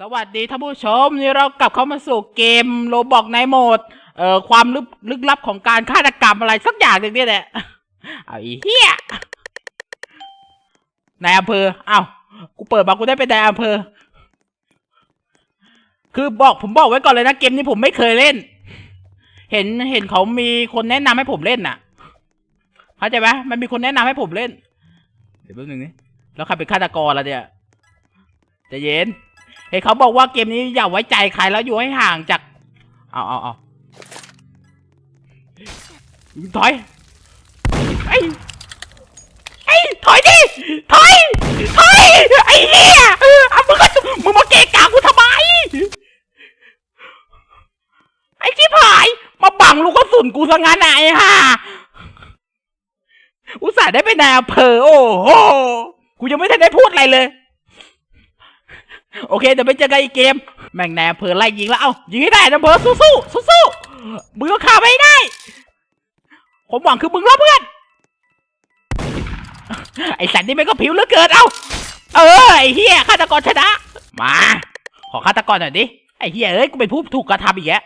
สวัสดีท่านผู้ชมนี่เรากลับเข้ามาสู่เกมโลบอกในโหมด เอ่อความลึกลึกลับของการฆาตกรรมอะไรสักอย่างหนึ่งเนี่ยแหละเอาอีเหี้ยนายอำเภอเอ้ากูเปิดมากูได้เป็นนายอำเภอ คือบอกผมบอกไว้ก่อนเลยนะเกมนี้ผมไม่เคยเล่น เห็นเห็นเขามีคนแนะนำให้ผมเล่นน่ะเข้าใจไหมมันมีคนแนะนำให้ผมเล่น เดี๋ยวแป๊บนึงนี่แล้วใครเป็นฆาตกรล่ะเนี่ยจะเย็น เห็นเขาบอกว่าเกมนี้อย่าไว้ใจใครแล้วอยู่ให้ห่างจาก เอาเอาเอาถอยไอ้ไอ้ถอยดิ ถอย ถอย ไอ้เหี้ยเออเอามึงก็มึงมาเกะกะกูทำไม ไอ้ชิบหาย มาบังลูกกระสุนกูซะงั้นน่ะไอ้ห่าอุตส่าห์ได้เป็นนายอำเภอโอ้โห กูยังไม่ทันได้พูดอะไรเลย โอเคเดี๋ยวไปเจอกันอีกเกม แม่งแนวอำเพอไล่ยิงแล้ว เอ้ายิงให้ได้นะเพอสู้สู้สู้สู้มึงก็ฆ่าไม่ได้ ผมหวังคือมึงรอบเพื่อน ไอสัตว์นี่มันก็ผิวเหลือเกิน เอ้า เออไอเฮียฆาตกรชนะ มา ขอฆาตกรหน่อยดิ ไอเฮียเอ้ย กูเป็นผู้ถูกกระทำอีกแล้ว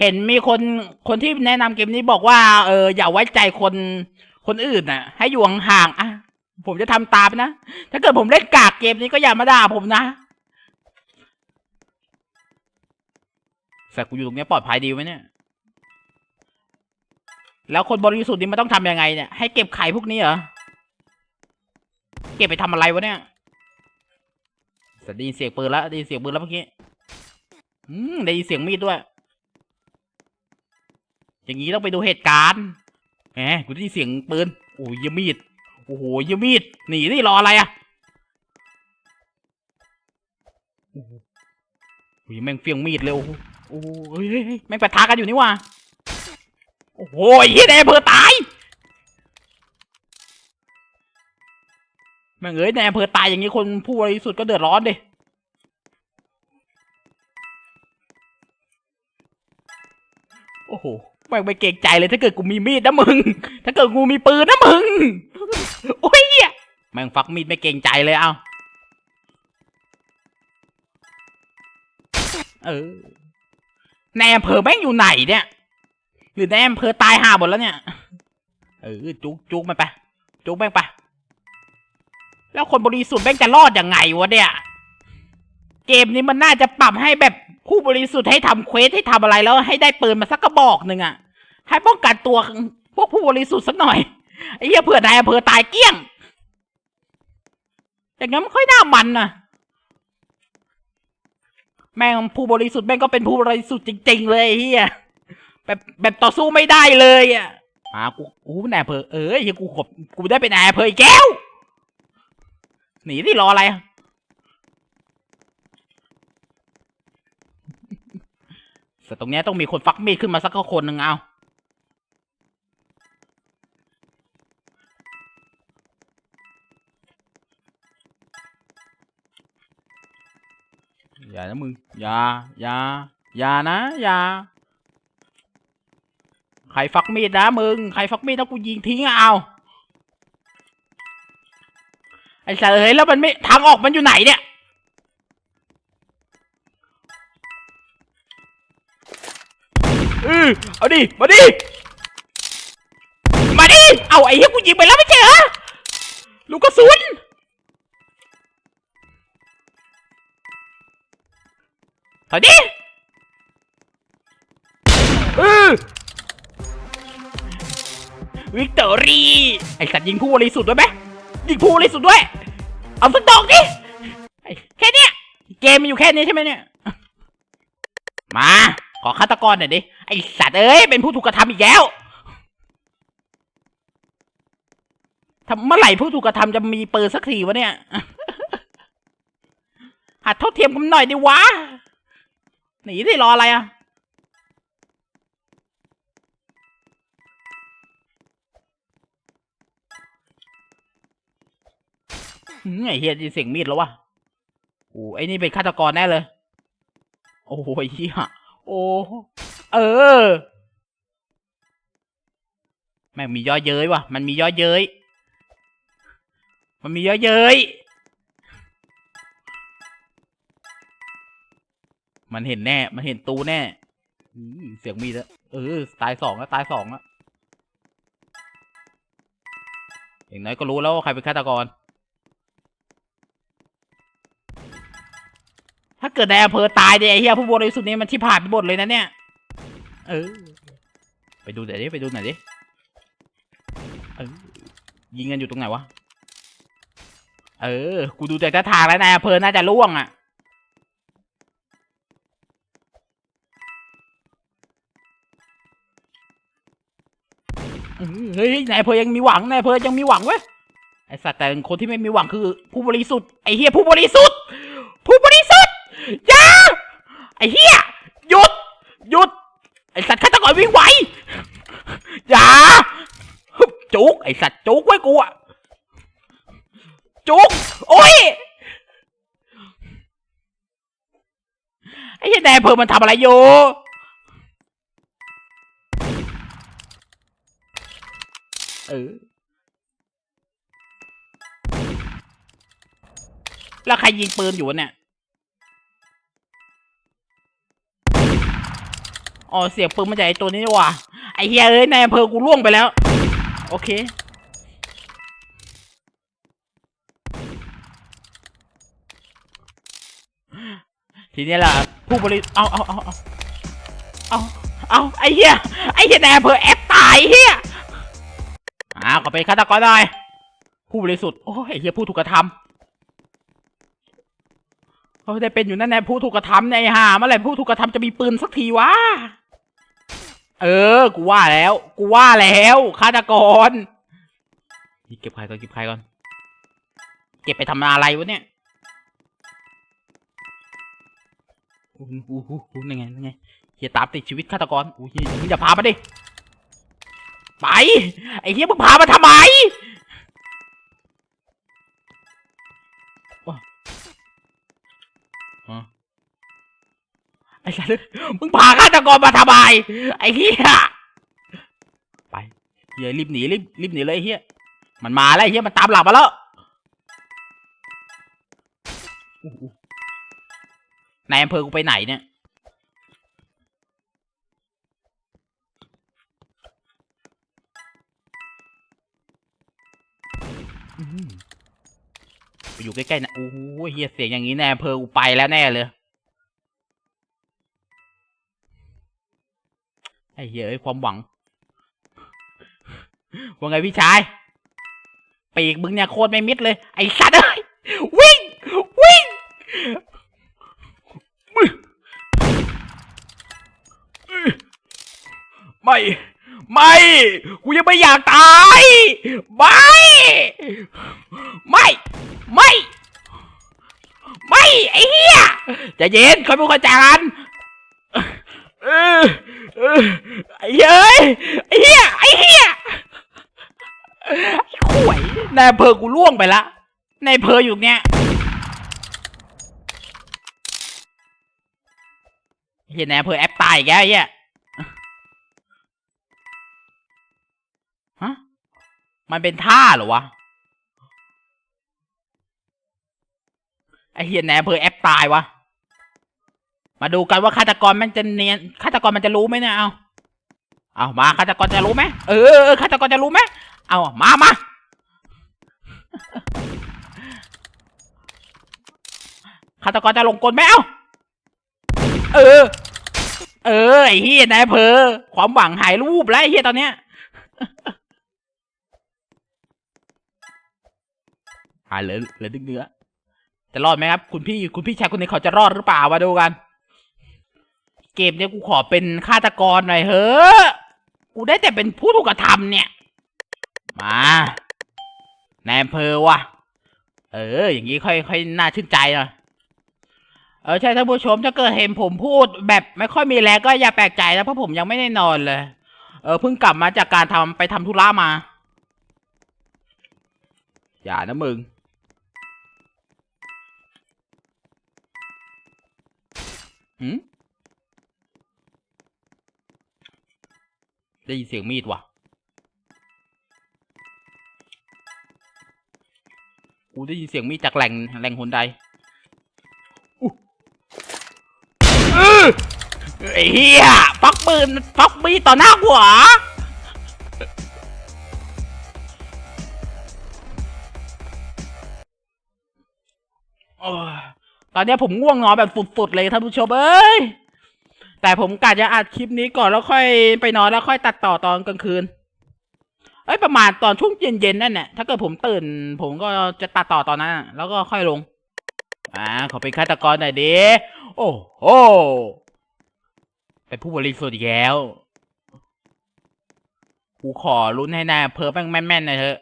เห็นมีคนคนที่แนะนำเกมนี้บอกว่า เอออย่าไว้ใจคนคนอื่นน่ะ ให้อยู่ห่างๆอะ ผมจะทำตามนะ ถ้าเกิดผมเล่นกากเกมนี้ก็อย่ามาด่าผมนะแต่กูอยู่ตรงนี้ปลอดภัยดีไหมเนี่ย แล้วคนบริสุทธิ์นี่มันต้องทำยังไงเนี่ย ให้เก็บไข่พวกนี้เหรอ เก็บไปทำอะไรวะเนี่ยแต่ได้ยินเสียงปืนแล้วได้ยินเสียงปืนแล้วเมื่อกี้อืมได้ยินเสียงมีดด้วย อย่างนี้ต้องไปดูเหตุการณ์แหมกูได้ยินเสียงปืนโอ้ยมีด โอ้โหยังมีดหนีนี่รออะไรอะโอ้โหแม่งเฟี้ยงมีดเร็วโอ้โหเฮ้ยแม่งปะทะกันอยู่นี่ว่ะโอ้โหเฮียแดงเพอตายแม่งเอ้ยแดงเพอตายอย่างนี้คนผู้บริสุทธิ์ก็เดือดร้อนดิโอ้โหแม่งไม่เกรงใจเลยถ้าเกิดกูมีมีดนะมึง ถ้าเกิดกูมีปืนนะมึง โอ้ยเหี้ยแม่งฟักมีดไม่เกรงใจเลยเอาเออในอำเภอแม่งอยู่ไหนเนี่ย หรือในอำเภอตายห่าหมดแล้วเนี่ย เออจุกจุกมันไป จุกแม่งไป แล้วคนบริสุทธิ์แม่งจะรอดยังไงวะเนี่ย เกมนี้มันน่าจะปรับให้แบบผู้บริสุทธิ์ให้ทำเควสให้ทำอะไรแล้วให้ได้ปืนมาสักกระบอกหนึ่งอะให้ป้องกันตัวพวกผู้บริสุทธิ์สักหน่อย ไอ้เหี้ยเผื่อนายอำเภอตายเกลี้ยงอย่างงั้นไม่ค่อยน่ามันนะแม่งผู้บริสุทธิ์แม่งก็เป็นผู้บริสุทธิ์จริง ๆ เลยเฮียแบบแบบต่อสู้ไม่ได้เลยอะมากูกูเป็นนายอเอเออเฮียกูขบกูได้เป็นนายอำเภออีกแก้วหนีที่รออะไรแต่ตรงเนี้ยต้องมีคนฟักมีดขึ้นมาสักคนหนึ่งเอา นะมึง อย่า อย่า อย่านะ อย่า ใครฟักมีดนะมึง ใครฟักมีดถ้ากูยิงทิ้งเอาไอ้เสยแล้วมันไม่ทางออกมันอยู่ไหนเนี่ยเออเอาดิ มาดิ มาดิ เอาไอ้เหี้ยกูยิงไปแล้วไม่ใช่เหรอลูกกระสุน ถอยดิเออวิกตอรี่ไอสัตว์ยิงผู้บริสุทธิ์ด้วยไหมยิงผู้บริสุทธิ์ด้วย เอาสักดอกดิไอ้แค่เนี้ยเกมมันอยู่แค่นี้ใช่ไหมเนี่ย มา ขอฆาตกรหน่อยดิ ไอสัตว์เอ้ย เป็นผู้ถูกกระทำอีกแล้วทำเมื่อไหร่ผู้ถูกกระทำจะมีปืนสักทีวะเนี่ยหัดเท่าเทียมกันหน่อยดิวะ หนีดิรออะไรอะหืมไอเฮียได้เสียงมีดแล้ววะโอ้ไอ้นี่เป็นฆาตกรแน่เลย โอ้ยเฮียโอ้เออ แม่งมีย่อเย้ยว่ะ มันมีย่อเย้ย มันมีย่อเย้ย มันเห็นแน่ มันเห็นตูแน่เสียงมีดแล้วเออ ตายสองแล้วตายสองแล้วอย่างน้อยก็รู้แล้วว่าใครเป็นฆาตกร ถ้าเกิดในอำเภอตายเนี่ยไอ้เหี้ยผู้บริสุทธิ์นี่มันที่ผ่านไปหมดเลยนะเนี่ย เออ ไปดูหน่อยดิ ไปดูหน่อยดิเออยิงกันอยู่ตรงไหนวะ เออ กูดูจากท่าทางแล้วนายอำเภอน่าจะล่วงอะ เฮ้ยนายเภอยังมีหวังนายเภอยังมีหวังเว้ยไอสัตว์แต่คนที่ไม่มีหวังคือ ผู้บริสุทธิ์ไอเฮียผู้บริสุทธิ์ ผู้บริสุทธิ์อย่าไอเฮียหยุดหยุดไอสัตว์ฆาตกรวิ่งไหวอย่าจุกไอสัตว์จุกไว้กูอะจุกโอ้ยไอ้เหี้ยนายเภอมันทำอะไรอยู่ เออ แล้วใครยิงปืนอยู่เนี่ย อ๋อ เสียงปืนมาจากไอ้ตัวนี้ว่ะ ไอ้เฮียเอ้ยนายอำเภอกูล่วงไปแล้ว โอเคทีนี้ล่ะผู้บริเอาเอาเอาเอาเอาเอาไอ้เหี้ยไอ้เหี้ยนายอำเภอแอปตายเหี้ยาขอเป็นฆาตกรหน่อยผู้บริสุทธิ์โอ้ยไอ้เหี้ยผู้ถูกกระทำเขาได้เป็นอยู่นั่นแน่ผู้ถูกกระทำเนี่ยไอห่าเมื่อไหร่ผู้ถูกกระทำจะมีปืนสักทีวะเออ กูว่าแล้ว กูว่าแล้วฆาตกรเก็บใครก่อนเก็บใครก่อน เก็บไปทำอะไรวะเนี่ยโอ้โหอ้โหโอ้โหนั่นไงนั่นไงเฮียตามติดชีวิตฆาตกรโอ้ยมึงอย่าพามาดิ ไป ไอ้เฮียมึงพามาทำไมว้าอ๋อไอ้สัตว์มึงพาฆาตกรมาทำไมไอ้เฮียไปเฮียรีบหนีรีบรีบหนีเลยไอ้เฮียมันมาแล้วไอ้เฮียมันตามหลังมาแล้วโอ้โหนายอำเภอกูไปไหนเนี่ย ไปอยู่ใกล้ๆนะโอ้โหเฮียเสียงอย่างนี้แนายอำเภอกูไปแล้วแน่เลย ไอ้เฮียเอ้ความหวัง ว่าไงพี่ชาย ปีกมึงเนี่ยโคตรไม่มิดเลย ไอ้สัตว์เอ้ย วิ่ง วิ่งไม่ ไม่ กูยังไม่อยากตาย ไม่ ไม่ ไม่ ไม่ ไอ้เหี้ยจะเย็นคอยพูดคอยจากันเออเออไอ้เหี้ยเอ้ยไอ้เหี้ย ไอ้เหี้ยไอ้ข่วยนายเภอกูล่วงไปละนายเภออยู่เนี่ยเฮียนายเภอแอปตายอีกไอ้เหี้ย มันเป็นท่าเหรอวะ ไอเฮียแหนเพอแอปตายวะ มาดูกันว่าฆาตกรมันจะเนียนฆาตกรมันจะรู้ไหมเนี่ยเอาเอามาฆาตกรจะรู้ไหมเออฆาตกรจะรู้ไหมเอามามาฆาตกรจะลงกลไหมเอาเออ เออไอเฮียนายอำเพอความหวังหายรูปแล้วไอเฮียตอนเนี้ย หายเหลือเหลือดึกเนื้อจะรอดไหมครับ คุณพี่คุณพี่ชายคนนี้เขาจะรอดหรือเปล่ามาดูกัน เกมเนี้ยกูขอเป็นฆาตกรหน่อยเฮ้อกูได้แต่เป็นผู้ถูกกระทำเนี่ย มาในอำเภอว่ะ เออ อย่างนี้ค่อยค่อยน่าชื่นใจหน่อยเออใช่ท่านผู้ชมถ้าเกิดเห็นผมพูดแบบไม่ค่อยมีแรงก็อย่าแปลกใจนะเพราะผมยังไม่ได้นอนเลย เออเพิ่งกลับมาจากการทำไปทำธุระมา อย่านะมึง หืมได้ยินเสียงมีดว่ะ กูได้ยินเสียงมีดจากแหล่งแหล่งหนใดอู้เอออไอ้เหี้ยฟักปืนฟักมีดต่อหน้ากูเหรอ ตอนนี้ผมง่วงนอนแบบสุดๆเลยท่านผู้ชมเอ้ยแต่ผมกะจะอัดคลิปนี้ก่อนแล้วค่อยไปนอนแล้วค่อยตัดต่อตอนกลางคืนเอ้ยประมาณตอนช่วงเย็นๆนั่นแหละถ้าเกิดผมตื่น ผมก็จะตัดต่อตอนนั้นแล้วก็ค่อยลง อ่าขอเป็นฆาตกรหน่อยดิโอ้โหเป็นผู้บริสุทธิ์แล้วกูขอลุ้นให้นายเพอแม่งแม่นๆหน่อยเถอะ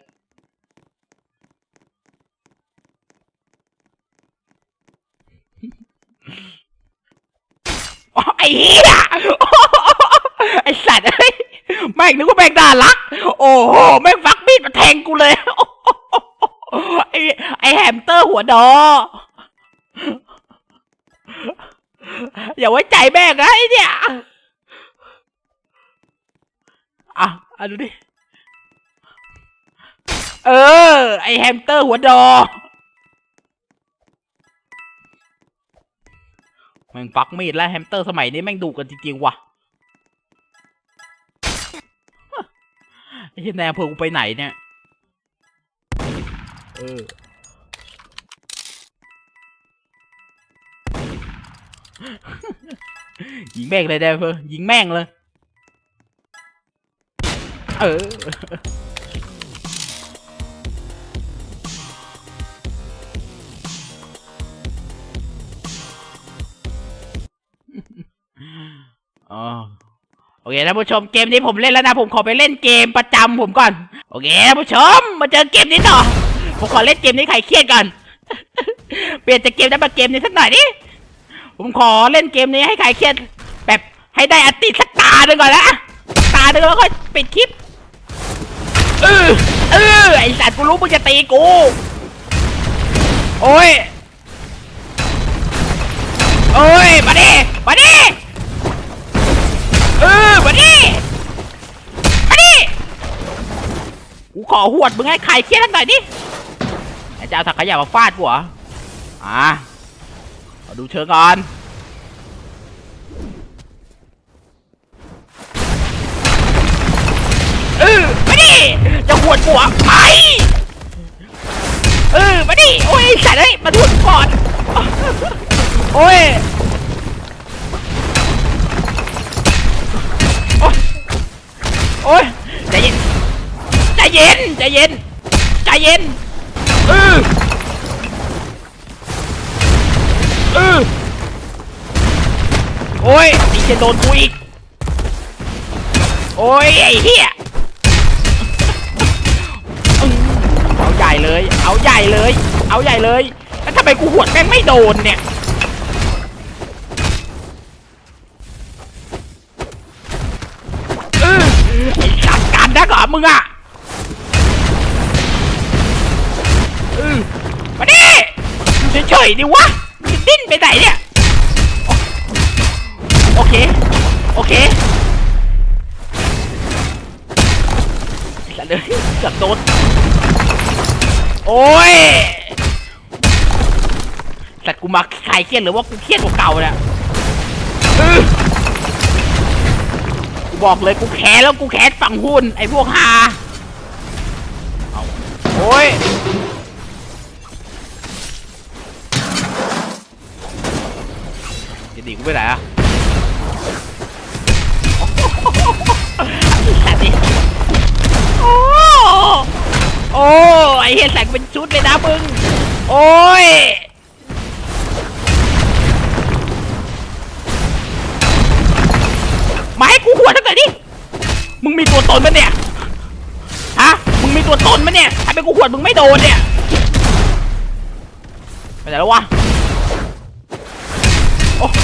ไอ้เหี้ยไอ้สัตว์เอ้ยแม่งนึกว่าแม่งน่ารัก โอ้โหแม่งฟักมีดมาแทงกูเลยไอ้ไอ้แฮมสเตอร์หัวดอ อย่าไว้ใจแม่งนะไอ้เนี่ยอะอะดูดิ เออ ไอแฮมสเตอร์หัวดอ แม่งฟักมีดแล้วแฮมสเตอร์สมัยนี้แม่งดุกันจริงๆว่ะไอ้เหี้ยแนวเพอกูไปไหนเนี่ย เออ ยิงแม่งเลยได้เพอยิงแม่งเลย เออ โอเคท่านผู้ชมเกมนี้ผมเล่นแล้วนะผมขอไปเล่นเกมประจำผมก่อน โอเคท่านผู้ชม มาเจอเกมนี้ต่อ ผมขอเล่นเกมนี้ใครเครียดก่อน เปลี่ยนจากเกมนั้นมาเกมนี้สักหน่อยดิผมขอเล่นเกมนี้ให้ใครเครียด แบบให้ได้อตติสักตาหนึ่งก่อนนะตาหนึ่งแล้วค่อยปิดคลิปเออเออไอสัตว์กูรู้มึงจะตีกู โอ้ยโอ้ยมาดิมาดิ เออมาดิมาดิกูขอหวดมึงให้ใครเครียดหน่อยดิไอ้เจ้าถักขยะมาฟาดกูเหรออ่าขอดูเชิงก่อนเออมาดิจะหวดกูเหรอไปเออมาดิโอ้ยสัตว์เอ้ยมาทุนก่อนโอ้ย โอ้ยใจเย็นใจเย็นใจเย็นใจเย็นเออเออโอ้ยนี่จะโดนกูอีกโอ้ยไอ้เหี้ยเอาใหญ่เลย เอาใหญ่เลย เอาใหญ่เลยแล้วทำไมกูหวดแม่งไม่โดนเนี่ย มึงอะเออมาดิอยู่เฉยๆดิวะดิ้นไปไหนเนี่ย โอเค โอเคสัตว์เลยเกือบโดนโอ้ยสัตว์กูมาคลายเครียดหรือว่ากูเครียดกว่าเก่าเนี่ย บอกเลยกูแค้นแล้วกูแค้นฝั่งหุ้นไอ้พวกฮาเอาโอ้ยจะดีกูไปไหนอะสัตว์ดิโอ้โอ้ไอ้เหี้ยแสงเป็นชุดเลยนะมึง โอ้ย หัวดตั้งแต่ดิมึงมีตัวตนมั้ยเนี่ยฮะมึงมีตัวตนมั้ยเนี่ยทำไมกูหวดมึงไม่โดนเนี่ยไปไหนแล้ววะโอ้โห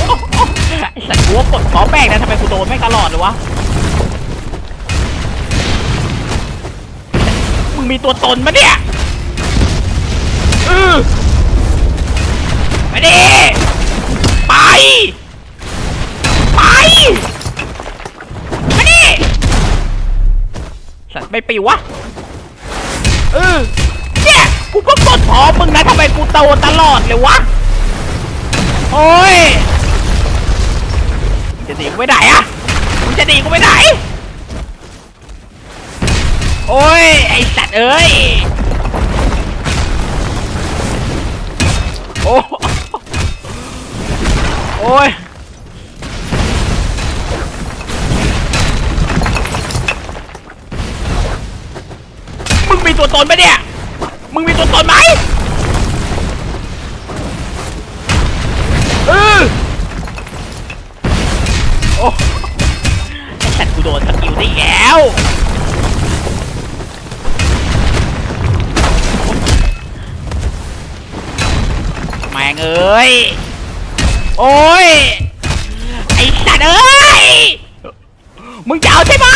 ไอ้สัตว์กูว่ากดขอแป้งนะทำไมกูโดนไม่ตลอดเลยวะมึงมีตัวตนมั้ยเนี่ยเออไปดิไป ไม่ปิววะเออเนี่ยกูก็กดพอมึงนะทำไมกูโตตลอดเลยวะโอ้ยหนีกูไปไหนอะมึงจะหนีกูไปไหนโอ้ยไอสัตว์เอ้ยโอ้โอ้ย ตนไหมเนี่ย มึงมีตัวตนไหมเออโอ้ไอ้สัตว์กูโดนสกิลได้แล้วแม่งเอ้ย โอ้ย ไอ้สัตว์เอ้ย มึงจะเอาใช่ไหม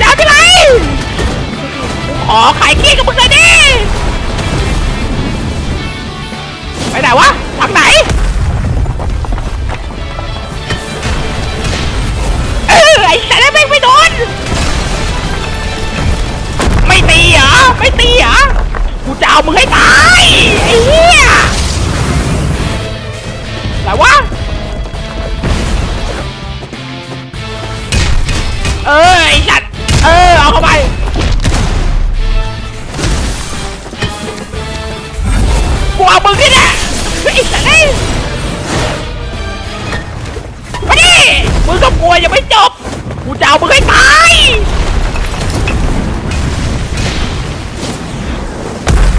จะเอาใช่ไหมกูขอขายขี้กับมึงเลยดิ ไปไหนวะทางไหนเออไอ้สัตว์ไม่ไม่โดน ไม่ตีเหรอ ไม่ตีเหรอ กูจะเอามึงให้ตาย ไอ้เหี้ยอะไรวะ เออไอ้สัตว์เออเอาเข้าไปกูเอามึงนี่แหละไอ้สัตว์ไอ้ยมาดิมึงกับกูยังไม่จบกูจะเอามึงให้ตาย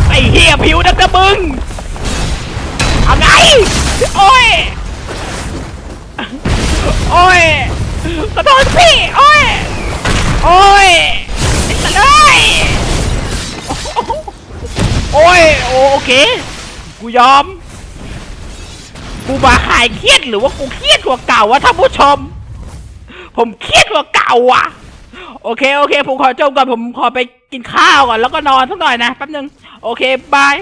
ไอ้เหี้ยผิวนักกระมึงเอาไงโอ้ยโอ้ย ขอโทษพี่โอ้ยโอ้ยไอ้สัตว์เอ้ยโอ้ยโอโอเค กูยอม กูมาหายเครียดหรือว่ากูเครียดกว่าเก่าวะท่านผู้ชม ผมเครียดกว่าเก่าอะ โอเคโอเค ผมขอจบก่อนผมขอไปกินข้าวก่อนแล้วก็นอนสักหน่อยนะแป๊บนึง โอเคบาย